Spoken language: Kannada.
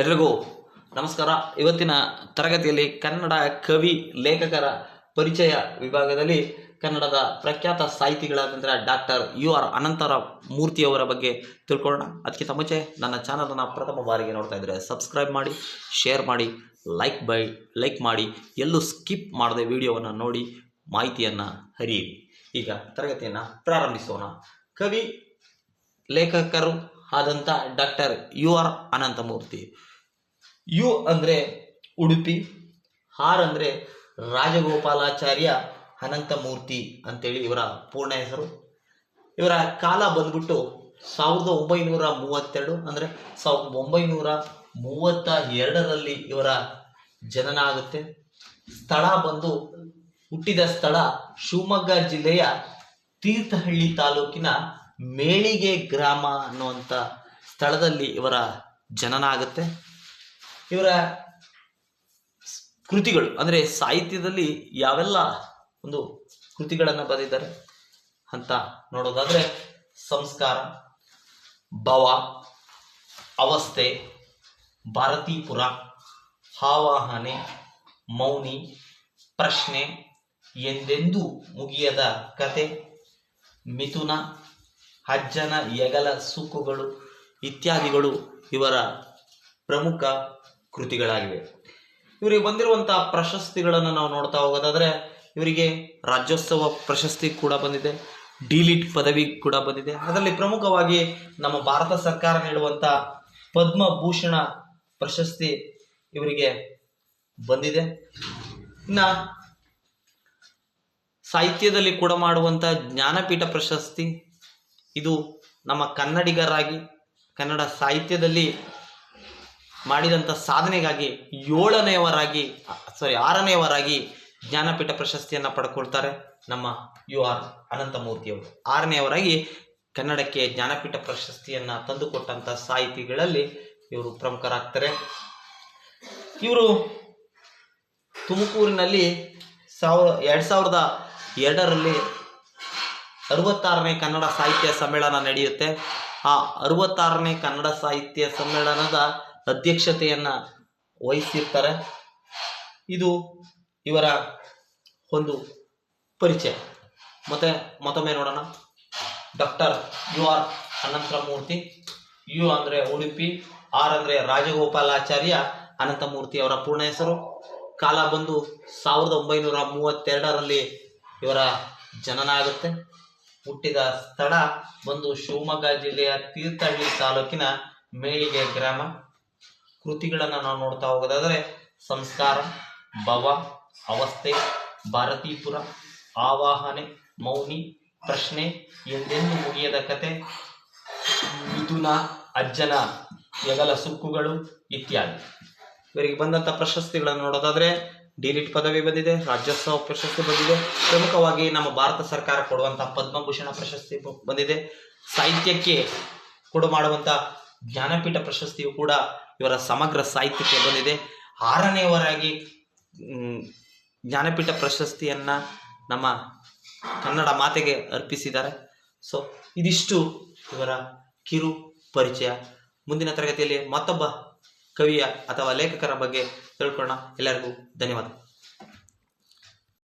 ಎಲ್ರಿಗೂ ನಮಸ್ಕಾರ. ಇವತ್ತಿನ ತರಗತಿಯಲ್ಲಿ ಕನ್ನಡ ಕವಿ, ಲೇಖಕರ ಪರಿಚಯ ವಿಭಾಗದಲ್ಲಿ ಕನ್ನಡದ ಪ್ರಖ್ಯಾತ ಸಾಹಿತಿಗಳಾದಂಥ ಡಾಕ್ಟರ್ ಯು ಆರ್ ಅನಂತರ ಮೂರ್ತಿಯವರ ಬಗ್ಗೆ ತಿಳ್ಕೊಳ್ಳೋಣ. ಅದಕ್ಕಿಂತ ಮುಂಚೆ ನನ್ನ ಚಾನಲನ್ನು ಪ್ರಥಮ ಬಾರಿಗೆ ನೋಡ್ತಾ ಇದ್ದರೆ ಸಬ್ಸ್ಕ್ರೈಬ್ ಮಾಡಿ ಶೇರ್ ಮಾಡಿ ಲೈಕ್ ಬೈ ಲೈಕ್ ಮಾಡಿ, ಎಲ್ಲೂ ಸ್ಕಿಪ್ ಮಾಡದೆ ವಿಡಿಯೋವನ್ನು ನೋಡಿ ಮಾಹಿತಿಯನ್ನು ಹರಿಯಿರಿ. ಈಗ ತರಗತಿಯನ್ನು ಪ್ರಾರಂಭಿಸೋಣ. ಕವಿ, ಲೇಖಕರು ಆದಂಥ doctor U R Ananthamurthy. U ಅಂದರೆ ಉಡುಪಿ, ಆರ್ ಅಂದರೆ ರಾಜಗೋಪಾಲಾಚಾರ್ಯ ಅನಂತಮೂರ್ತಿ ಅಂತೇಳಿ ಇವರ ಪೂರ್ಣ ಹೆಸರು. ಇವರ ಕಾಲ ಬಂದ್ಬಿಟ್ಟು ಸಾವಿರದ ಒಂಬೈನೂರ ಮೂವತ್ತೆರಡು ಅಂದರೆ ಸಾವಿರದ ಒಂಬೈನೂರ ಮೂವತ್ತ ಎರಡರಲ್ಲಿ ಇವರ ಜನನ ಆಗುತ್ತೆ. ಸ್ಥಳ ಬಂದು ಹುಟ್ಟಿದ ಸ್ಥಳ ಶಿವಮೊಗ್ಗ ಜಿಲ್ಲೆಯ ತೀರ್ಥಹಳ್ಳಿ ತಾಲೂಕಿನ ಮೇಳಿಗೆ ಗ್ರಾಮ ಅನ್ನುವಂಥ ಸ್ಥಳದಲ್ಲಿ ಇವರ ಜನನ ಆಗುತ್ತೆ ಇವರ ಕೃತಿಗಳು, ಅಂದರೆ ಸಾಹಿತ್ಯದಲ್ಲಿ ಯಾವೆಲ್ಲ ಒಂದು ಕೃತಿಗಳನ್ನು ಬರೆದಿದ್ದಾರೆ ಅಂತ ನೋಡೋದಾದರೆ, ಸಂಸ್ಕಾರ, ಭವ, ಅವಸ್ಥೆ, ಭಾರತೀಪುರ, ಹಾವಾಹನೆ, ಮೌನಿ, ಪ್ರಶ್ನೆ ಎಂದೆಂದೂ ಮುಗಿಯದ ಕತೆ, ಮಿಥುನ ಅಜ್ಜನ ಎಗಲ ಸುಕ್ಕುಗಳು ಇತ್ಯಾದಿಗಳು ಇವರ ಪ್ರಮುಖ ಕೃತಿಗಳಾಗಿವೆ. ಇವರಿಗೆ ಬಂದಿರುವಂತಹ ಪ್ರಶಸ್ತಿಗಳನ್ನು ನಾವು ನೋಡ್ತಾ ಹೋಗೋದಾದ್ರೆ ಇವರಿಗೆ ರಾಜ್ಯೋತ್ಸವ ಪ್ರಶಸ್ತಿ ಕೂಡ ಬಂದಿದೆ, ಡಿಲಿಟ್ ಪದವಿ ಕೂಡ ಬಂದಿದೆ. ಅದರಲ್ಲಿ ಪ್ರಮುಖವಾಗಿ ನಮ್ಮ ಭಾರತ ಸರ್ಕಾರ ನೀಡುವಂತ ಪದ್ಮಭೂಷಣ ಪ್ರಶಸ್ತಿ ಇವರಿಗೆ ಬಂದಿದೆ. ಇನ್ನ ಸಾಹಿತ್ಯದಲ್ಲಿ ಕೂಡ ಮಾಡುವಂತ ಜ್ಞಾನಪೀಠ ಪ್ರಶಸ್ತಿ ಇದು ನಮ್ಮ ಕನ್ನಡಿಗರಾಗಿ, ಕನ್ನಡ ಸಾಹಿತ್ಯದಲ್ಲಿ ಮಾಡಿದಂಥ ಸಾಧನೆಗಾಗಿ ಏಳನೆಯವರಾಗಿ ಸಾರಿ ಆರನೆಯವರಾಗಿ ಜ್ಞಾನಪೀಠ ಪ್ರಶಸ್ತಿಯನ್ನು ಪಡ್ಕೊಳ್ತಾರೆ ನಮ್ಮ ಯು ಆರ್ ಅನಂತಮೂರ್ತಿಯವರು ಆರನೆಯವರಾಗಿ ಕನ್ನಡಕ್ಕೆ ಜ್ಞಾನಪೀಠ ಪ್ರಶಸ್ತಿಯನ್ನು ತಂದುಕೊಟ್ಟಂಥ ಸಾಹಿತಿಗಳಲ್ಲಿ ಇವರು ಪ್ರಮುಖರಾಗ್ತಾರೆ. ಇವರು ತುಮಕೂರಿನಲ್ಲಿ ಸಾವಿರ, ಎರಡು ಸಾವಿರದ ಎರಡರಲ್ಲಿ ಅರವತ್ತಾರನೇ ಕನ್ನಡ ಸಾಹಿತ್ಯ ಸಮ್ಮೇಳನ ನಡೆಯುತ್ತೆ. ಆ ಅರವತ್ತಾರನೇ ಕನ್ನಡ ಸಾಹಿತ್ಯ ಸಮ್ಮೇಳನದ ಅಧ್ಯಕ್ಷತೆಯನ್ನು ವಹಿಸಿರ್ತಾರೆ. ಇದು ಇವರ ಒಂದು ಪರಿಚಯ. ಮತ್ತೆ ಮತ್ತೊಮ್ಮೆ ನೋಡೋಣ. Doctor U R Ananthamurthy. U ಅಂದರೆ ಉಡುಪಿ, ಆರ್ ಅಂದರೆ ರಾಜಗೋಪಾಲಾಚಾರ್ಯ ಅನಂತಮೂರ್ತಿ ಅವರ ಪೂರ್ಣ ಹೆಸರು. ಕಾಲ ಬಂದು ಸಾವಿರದ ಒಂಬೈನೂರ ಮೂವತ್ತೆರಡರಲ್ಲಿ ಇವರ ಜನನ ಆಗುತ್ತೆ. ಹುಟ್ಟಿದ ಸ್ಥಳ ಬಂದು ಶಿವಮೊಗ್ಗ ಜಿಲ್ಲೆಯ ತೀರ್ಥಹಳ್ಳಿ ತಾಲೂಕಿನ ಮೇಳಿಗೆ ಗ್ರಾಮ. ಕೃತಿಗಳನ್ನು ನಾವು ನೋಡ್ತಾ ಹೋಗೋದಾದರೆ ಸಂಸ್ಕಾರ, ಭವ, ಅವಸ್ಥೆ, ಭಾರತೀಪುರ, ಆವಾಹನೆ, ಮೌನಿ, ಪ್ರಶ್ನೆ, ಎಂದೆಂದು ಮುಗಿಯದ ಕತೆ, ಮಿಥುನ, ಅಜ್ಜನ ಎಗಲ ಸುಕ್ಕುಗಳು ಇತ್ಯಾದಿ. ಇವರಿಗೆ ಬಂದಂಥ ಪ್ರಶಸ್ತಿಗಳನ್ನು ನೋಡೋದಾದ್ರೆ ಡಿಲಿಟ್ ಪದವಿ ಬಂದಿದೆ, ರಾಜ್ಯೋತ್ಸವ ಪ್ರಶಸ್ತಿ ಬಂದಿದೆ. ಪ್ರಮುಖವಾಗಿ ನಮ್ಮ ಭಾರತ ಸರ್ಕಾರ ಕೊಡುವಂತಹ ಪದ್ಮಭೂಷಣ ಪ್ರಶಸ್ತಿ ಬಂದಿದೆ. ಸಾಹಿತ್ಯಕ್ಕೆ ಕೂಡ ಮಾಡುವಂಥ ಜ್ಞಾನಪೀಠ ಪ್ರಶಸ್ತಿಯು ಕೂಡ ಇವರ ಸಮಗ್ರ ಸಾಹಿತ್ಯಕ್ಕೆ ಬಂದಿದೆ. ಆರನೆಯವರಾಗಿ ಜ್ಞಾನಪೀಠ ಪ್ರಶಸ್ತಿಯನ್ನ ನಮ್ಮ ಕನ್ನಡ ಮಾತೆಗೆ ಅರ್ಪಿಸಿದ್ದಾರೆ. ಸೊ ಇದಿಷ್ಟು ಇವರ ಕಿರು ಪರಿಚಯ ಮುಂದಿನ ತರಗತಿಯಲ್ಲಿ ಮತ್ತೊಬ್ಬ ಕವಿಯ ಅಥವಾ ಲೇಖಕರ ಬಗ್ಗೆ ತಿಳ್ಕೊಳ್ಳೋಣ. ಎಲ್ಲರಿಗೂ ಧನ್ಯವಾದ.